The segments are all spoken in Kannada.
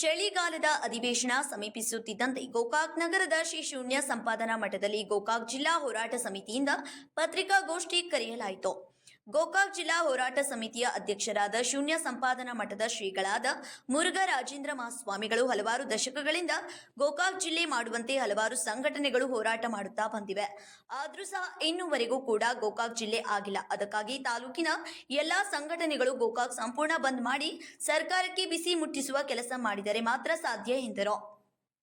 ಚಳಿಗಾಲದ ಅಧಿವೇಶನ ಸಮೀಪಿಸುತ್ತಿದ್ದಂತೆ ಗೋಕಾಕ್ ನಗರದ ಶ್ರೀ ಶೂನ್ಯ ಸಂಪಾದನಾ ಮಠದಲ್ಲಿ ಗೋಕಾಕ್ ಜಿಲ್ಲಾ ಹೋರಾಟ ಸಮಿತಿಯಿಂದ ಪತ್ರಿಕಾಗೋಷ್ಠಿ ಕರೆಯಲಾಯಿತು. ಗೋಕಾಕ್ ಜಿಲ್ಲಾ ಹೋರಾಟ ಸಮಿತಿಯ ಅಧ್ಯಕ್ಷರಾದ ಶೂನ್ಯ ಸಂಪಾದನಾ ಮಠದ ಶ್ರೀಗಳಾದ ಮುರುಘಾ ರಾಜೇಂದ್ರ ಮಹಾಸ್ವಾಮಿಗಳು ಹಲವಾರು ದಶಕಗಳಿಂದ ಗೋಕಾಕ್ ಜಿಲ್ಲೆ ಮಾಡುವಂತೆ ಹಲವಾರು ಸಂಘಟನೆಗಳು ಹೋರಾಟ ಮಾಡುತ್ತಾ ಬಂದಿವೆ. ಆದರೂ ಸಹ ಇನ್ನುವರೆಗೂ ಕೂಡ ಗೋಕಾಕ್ ಜಿಲ್ಲೆ ಆಗಿಲ್ಲ. ಅದಕ್ಕಾಗಿ ತಾಲೂಕಿನ ಎಲ್ಲಾ ಸಂಘಟನೆಗಳು ಗೋಕಾಕ್ ಸಂಪೂರ್ಣ ಬಂದ್ ಮಾಡಿ ಸರ್ಕಾರಕ್ಕೆ ಬಿಸಿ ಮುಟ್ಟಿಸುವ ಕೆಲಸ ಮಾಡಿದರೆ ಮಾತ್ರ ಸಾಧ್ಯ ಎಂದರು.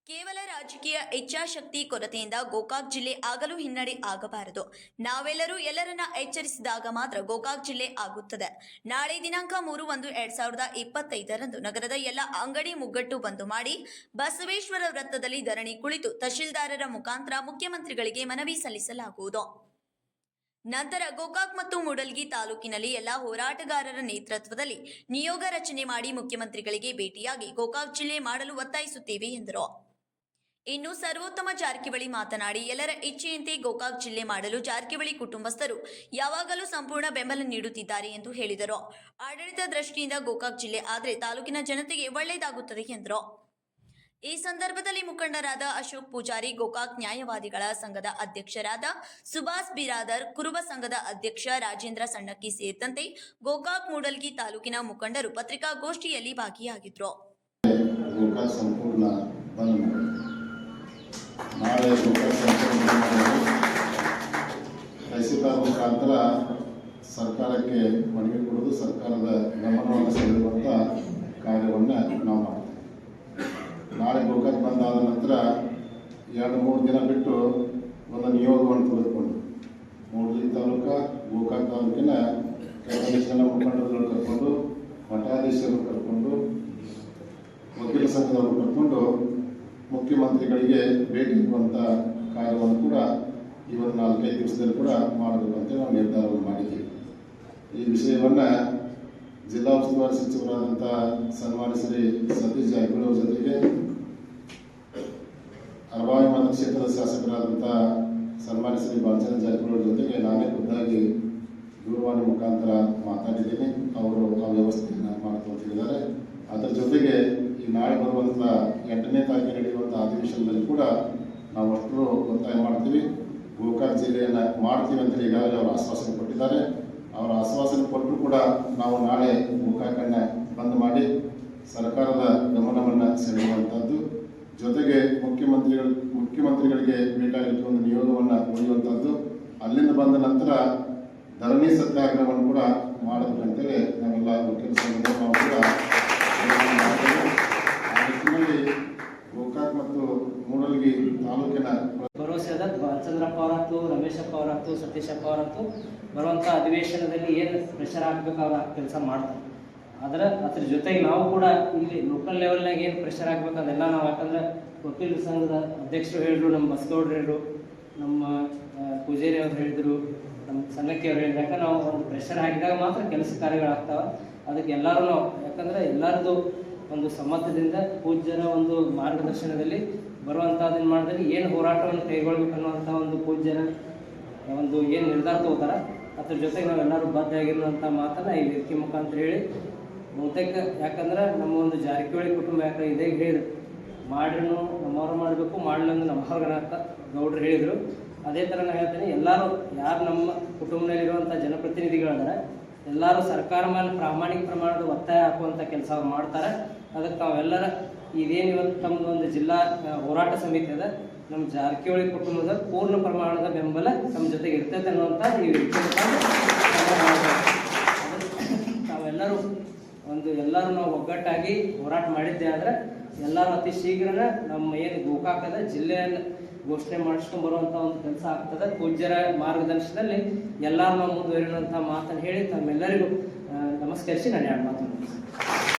ಕೇವಲ ರಾಜಕೀಯ ಇಚ್ಛಾಶಕ್ತಿ ಕೊರತೆಯಿಂದ ಗೋಕಾಕ್ ಜಿಲ್ಲೆ ಆಗಲು ಹಿನ್ನಡೆ ಆಗಬಾರದು. ನಾವೆಲ್ಲರೂ ಎಲ್ಲರನ್ನ ಎಚ್ಚರಿಸಿದಾಗ ಮಾತ್ರ ಗೋಕಾಕ್ ಜಿಲ್ಲೆ ಆಗುತ್ತದೆ. ನಾಳೆ ದಿನಾಂಕ ಮೂರು ಒಂದು ಎರಡ್ ಸಾವಿರದ ಇಪ್ಪತ್ತೈದರಂದು ನಗರದ ಎಲ್ಲ ಅಂಗಡಿ ಮುಗ್ಗಟ್ಟು ಬಂದು ಮಾಡಿ ಬಸವೇಶ್ವರ ವೃತ್ತದಲ್ಲಿ ಧರಣಿ ಕುಳಿತು ತಹಶೀಲ್ದಾರರ ಮುಖಾಂತರ ಮುಖ್ಯಮಂತ್ರಿಗಳಿಗೆ ಮನವಿ ಸಲ್ಲಿಸಲಾಗುವುದು. ನಂತರ ಗೋಕಾಕ್ ಮತ್ತು ಮೂಡಲ್ಗಿ ತಾಲೂಕಿನಲ್ಲಿ ಎಲ್ಲ ಹೋರಾಟಗಾರರ ನೇತೃತ್ವದಲ್ಲಿ ನಿಯೋಗ ರಚನೆ ಮಾಡಿ ಮುಖ್ಯಮಂತ್ರಿಗಳಿಗೆ ಭೇಟಿಯಾಗಿ ಗೋಕಾಕ್ ಜಿಲ್ಲೆ ಮಾಡಲು ಒತ್ತಾಯಿಸುತ್ತೇವೆ ಎಂದರು. ಇನ್ನು ಸರ್ವೋತ್ತಮ ಜಾರಕಿಹೊಳಿ ಮಾತನಾಡಿ, ಎಲ್ಲರ ಇಚ್ಛೆಯಂತೆ ಗೋಕಾಕ್ ಜಿಲ್ಲೆ ಮಾಡಲು ಜಾರಕಿಹೊಳಿ ಕುಟುಂಬಸ್ಥರು ಯಾವಾಗಲೂ ಸಂಪೂರ್ಣ ಬೆಂಬಲ ನೀಡುತ್ತಿದ್ದಾರೆ ಎಂದು ಹೇಳಿದರು. ಆಡಳಿತ ದೃಷ್ಟಿಯಿಂದ ಗೋಕಾಕ್ ಜಿಲ್ಲೆ ಆದರೆ ತಾಲೂಕಿನ ಜನತೆಗೆ ಒಳ್ಳೆಯದಾಗುತ್ತದೆ ಎಂದರು. ಈ ಸಂದರ್ಭದಲ್ಲಿ ಮುಖಂಡರಾದ ಅಶೋಕ್ ಪೂಜಾರಿ, ಗೋಕಾಕ್ ನ್ಯಾಯವಾದಿಗಳ ಸಂಘದ ಅಧ್ಯಕ್ಷರಾದ ಸುಭಾಷ್ ಬಿರಾದರ್, ಕುರುಬ ಸಂಘದ ಅಧ್ಯಕ್ಷ ರಾಜೇಂದ್ರ ಸಣ್ಣಕ್ಕಿ ಸೇರಿದಂತೆ ಗೋಕಾಕ್ ಮೂಡಲ್ಗಿ ತಾಲೂಕಿನ ಮುಖಂಡರು ಪತ್ರಿಕಾಗೋಷ್ಠಿಯಲ್ಲಿ ಭಾಗಿಯಾಗಿದ್ದರು. ನಾಳೆ ತಹಸೀಲ್ದಾರ್ ಮುಖಾಂತರ ಸರ್ಕಾರಕ್ಕೆ ಮನವಿ ಕೊಡೋದು ಸರ್ಕಾರದ ಗಮನವನ್ನು ಸೆಳೆಯುವಂಥ ಕಾರ್ಯವನ್ನು ನಾವು ಮಾಡ್ತೀವಿ. ನಾಳೆ ಗೋಕಾಕ್ ಬಂದಾದ ನಂತರ ಎರಡು, ಮೂರು ದಿನ ಬಿಟ್ಟು ಒಂದು ನಿಯೋಗವನ್ನು ತೆಗೆದುಕೊಂಡು ಮೂಡಲಿ ತಾಲೂಕ, ಗೋಕಾಕ್ ತಾಲೂಕಿನ ಕೆಲವೊಂದು ಜನ ಮುಖಂಡರುಗಳು ಕರ್ಕೊಂಡು, ಮಠಾಧೀಶರು ಕರ್ಕೊಂಡು, ವಕೀಲ ಸಂಘದವರು ಕರ್ಕೊಂಡು ಮುಖ್ಯಮಂತ್ರಿಗಳಿಗೆ ಭೇಟಿ ನೀಡುವಂಥ ಕಾರ್ಯವನ್ನು ಕೂಡ ಒಂದು ನಾಲ್ಕೈದು ದಿವಸದಲ್ಲಿ ಕೂಡ ಮಾಡಬೇಕು ಅಂತ ನಾವು ನಿರ್ಧಾರವನ್ನು ಮಾಡಿದ್ದೀವಿ. ಈ ವಿಷಯವನ್ನು ಜಿಲ್ಲಾ ಉಸ್ತುವಾರಿ ಸಚಿವರಾದಂಥ ಸನ್ಮಾನ್ಯ ಶ್ರೀ ಸತೀಶ್ ಜಾರಕಿಹೊಳಿ ಜೊತೆಗೆ ಅರವಾಯಿ ಮತಕ್ಷೇತ್ರದ ಶಾಸಕರಾದಂಥ ಸನ್ಮಾನ್ಯ ಶ್ರೀ ಬಾಲಚಂದ್ರ ಜಾರಕಿಹೊಳಿ ಜೊತೆಗೆ ನಾನೇ ಖುದ್ದಾಗಿ ದೂರವಾಣಿ ಮುಖಾಂತರ ಮಾತಾಡಿದ್ದೀನಿ. ಅವರು ಆ ವ್ಯವಸ್ಥೆಯನ್ನು ಹೇಳಿದ್ದಾರೆ ಅದರ ಜೊತೆಗೆ ಈ ನಾಳೆ ಬರುವಂಥ ಎಂಟನೇ ತಾರೀಕು ನಡೆಯುವಂಥ ಅಧಿವೇಶನದಲ್ಲಿ ಕೂಡ ನಾವು ಅಷ್ಟು ಒತ್ತಾಯ ಮಾಡ್ತೀವಿ. ಗೋಕಾಕ್ ಜಿಲ್ಲೆಯನ್ನು ಮಾಡ್ತೀವಿ ಅಂತ ಈಗಾಗಲೇ ಅವರು ಆಶ್ವಾಸನೆ ಕೊಟ್ಟಿದ್ದಾರೆ. ಅವರ ಆಶ್ವಾಸನೆ ಕೊಟ್ಟರು ಕೂಡ ನಾವು ನಾಳೆ ಗೋಕಾಕನ್ನು ಬಂದ್ ಮಾಡಿ ಸರ್ಕಾರದ ಗಮನವನ್ನು ಸೆಳೆಯುವಂಥದ್ದು ಜೊತೆಗೆ ಮುಖ್ಯಮಂತ್ರಿಗಳು, ಮುಖ್ಯಮಂತ್ರಿಗಳಿಗೆ ಬೇಕಾಗಿರುವ ಒಂದು ನಿಯೋಗವನ್ನು ಒಯ್ಯುವಂಥದ್ದು ಅಲ್ಲಿಂದ ಬಂದ ನಂತರ ಧರಣಿ ಸತ್ಯಾಗ್ರಹವನ್ನು ಕೂಡ ಮಾಡಬೇಕಂತೇಳಿ ನಾವೆಲ್ಲ ಸಂಘದ ನಾವು ಕೂಡ ತೀರ್ಮಾನ ಮಾಡಿದ್ದೇವೆ. ಆ ನಿಟ್ಟಿನಲ್ಲಿ ಗೋಕಾಕ್ ಮತ್ತು ಮೂಡಲಗಿ ತಾಲೂಕಿನ ಭರವಸೆದ ಚಂದ್ರಪ್ಪ ಅವರಾಯ್ತು ಅವರಾಯ್ತು ಸತೀಶಪ್ಪ ಅವರಂತೂ ಬರುವಂಥ ಅಧಿವೇಶನದಲ್ಲಿ ಏನು ಪ್ರೆಷರ್ ಅವ್ರು ಕೆಲಸ ಮಾಡ್ತಾರೆ. ಅದರ ಅದ್ರ ಜೊತೆಗೆ ನಾವು ಕೂಡ ಇಲ್ಲಿ ಲೋಕಲ್ ಲೆವೆಲ್ನಾಗ ಏನು ಪ್ರೆಷರ್ ಹಾಕ್ಬೇಕು ಅದೆಲ್ಲ ನಾವು ಯಾಕಂದ್ರೆ ವಕೀಲರ ಸಂಘದ ಅಧ್ಯಕ್ಷರು ಹೇಳಿದ್ರು ನಮ್ಮ ಬಸ್ಗೌಡ್ರು ಹೇಳಿದ್ರು, ನಮ್ಮ ಪೂಜೇರಿ ಅವ್ರು ಹೇಳಿದ್ರು ನಮ್ಮ ಸಣ್ಣಕ್ಕಿ ಅವರು ಹೇಳಿದ್ರು. ಯಾಕಂದ್ರೆ ನಾವು ಒಂದು ಪ್ರೆಷರ್ ಹಾಕಿದಾಗ ಮಾತ್ರ ಕೆಲಸ ಕಾರ್ಯಗಳಾಗ್ತಾವೆ. ಅದಕ್ಕೆ ಎಲ್ಲರೂ ನಾವು, ಯಾಕಂದ್ರೆ ಎಲ್ಲರದು ಒಂದು ಸಮ್ಮತದಿಂದ ಪೂಜ್ಯರ ಒಂದು ಮಾರ್ಗದರ್ಶನದಲ್ಲಿ ಬರುವಂಥದ್ದನ್ನು ಮಾಡಿದಲ್ಲಿ ಏನು ಹೋರಾಟವನ್ನು ಕೈಗೊಳ್ಬೇಕು ಅನ್ನುವಂಥ ಒಂದು ಪೂಜ್ಯರ ಒಂದು ಏನು ನಿರ್ಧಾರ ತಗೋತಾರ? ಅದ್ರ ಜೊತೆಗೆ ನಾವೆಲ್ಲರೂ ಬದ್ಧಾಗಿರುವಂಥ ಮಾತನ್ನ ಈ ವೇದಿಕೆ ಮುಖಾಂತರ ಹೇಳಿ, ಬಹುತೇಕ ಯಾಕಂದ್ರೆ ನಮ್ಮ ಒಂದು ಜಾರಕಿಹೊಳಿ ಕುಟುಂಬ ಯಾಕಂದ್ರೆ ಇದೇ ಹೇಳಿದ್ರು. ಮಾಡ್ರೂ ನಮ್ಮವ್ರು ಮಾಡಬೇಕು ನಮ್ಮ ನಮ್ಮವ್ರಗನ ಅಂತ ಗೌಡ್ರು ಹೇಳಿದರು. ಅದೇ ಥರ ನಾನು ಹೇಳ್ತೀನಿ, ಎಲ್ಲರೂ ಯಾರು ನಮ್ಮ ಕುಟುಂಬದಲ್ಲಿರುವಂಥ ಜನಪ್ರತಿನಿಧಿಗಳಂದ್ರೆ, ಎಲ್ಲರೂ ಸರ್ಕಾರ ಮೇಲೆ ಪ್ರಾಮಾಣಿಕ ಪ್ರಮಾಣದ ಒತ್ತಾಯ ಹಾಕುವಂಥ ಕೆಲಸ ಮಾಡ್ತಾರೆ. ಅದಕ್ಕೆ ತಾವೆಲ್ಲರ ಇದೇನು ಇವತ್ತು ತಮ್ಮದು ಒಂದು ಜಿಲ್ಲಾ ಹೋರಾಟ ಸಮಿತಿ ಅದ, ನಮ್ಮ ಜಾರಕಿಹೊಳಿ ಕುಟುಂಬದ ಪೂರ್ಣ ಪ್ರಮಾಣದ ಬೆಂಬಲ ನಮ್ಮ ಜೊತೆಗೆ ಇರ್ತೈತೆ ಅನ್ನುವಂಥ ಈ ನಾವೆಲ್ಲರೂ ಒಂದು ಎಲ್ಲರೂ ನಾವು ಒಗ್ಗಟ್ಟಾಗಿ ಹೋರಾಟ ಮಾಡಿದ್ದೆ ಆದರೆ ಎಲ್ಲರೂ ಅತಿ ಶೀಘ್ರನ ನಮ್ಮ ಏನು ಗೋಕಾಕದ ಜಿಲ್ಲೆಯನ್ನು ಘೋಷಣೆ ಮಾಡಿಸ್ಕೊಂಡು ಬರುವಂಥ ಒಂದು ಕೆಲಸ ಆಗ್ತದೆ. ಪೂಜ್ಯರ ಮಾರ್ಗದರ್ಶನದಲ್ಲಿ ಎಲ್ಲರೂ ನಾವು ಮುಂದುವರಿಯುವಂಥ ಮಾತನ್ನು ಹೇಳಿ ತಮ್ಮೆಲ್ಲರಿಗೂ ನಮಸ್ಕರಿಸಿ, ನಾನು ಎರಡು ಮಾತನ್ನು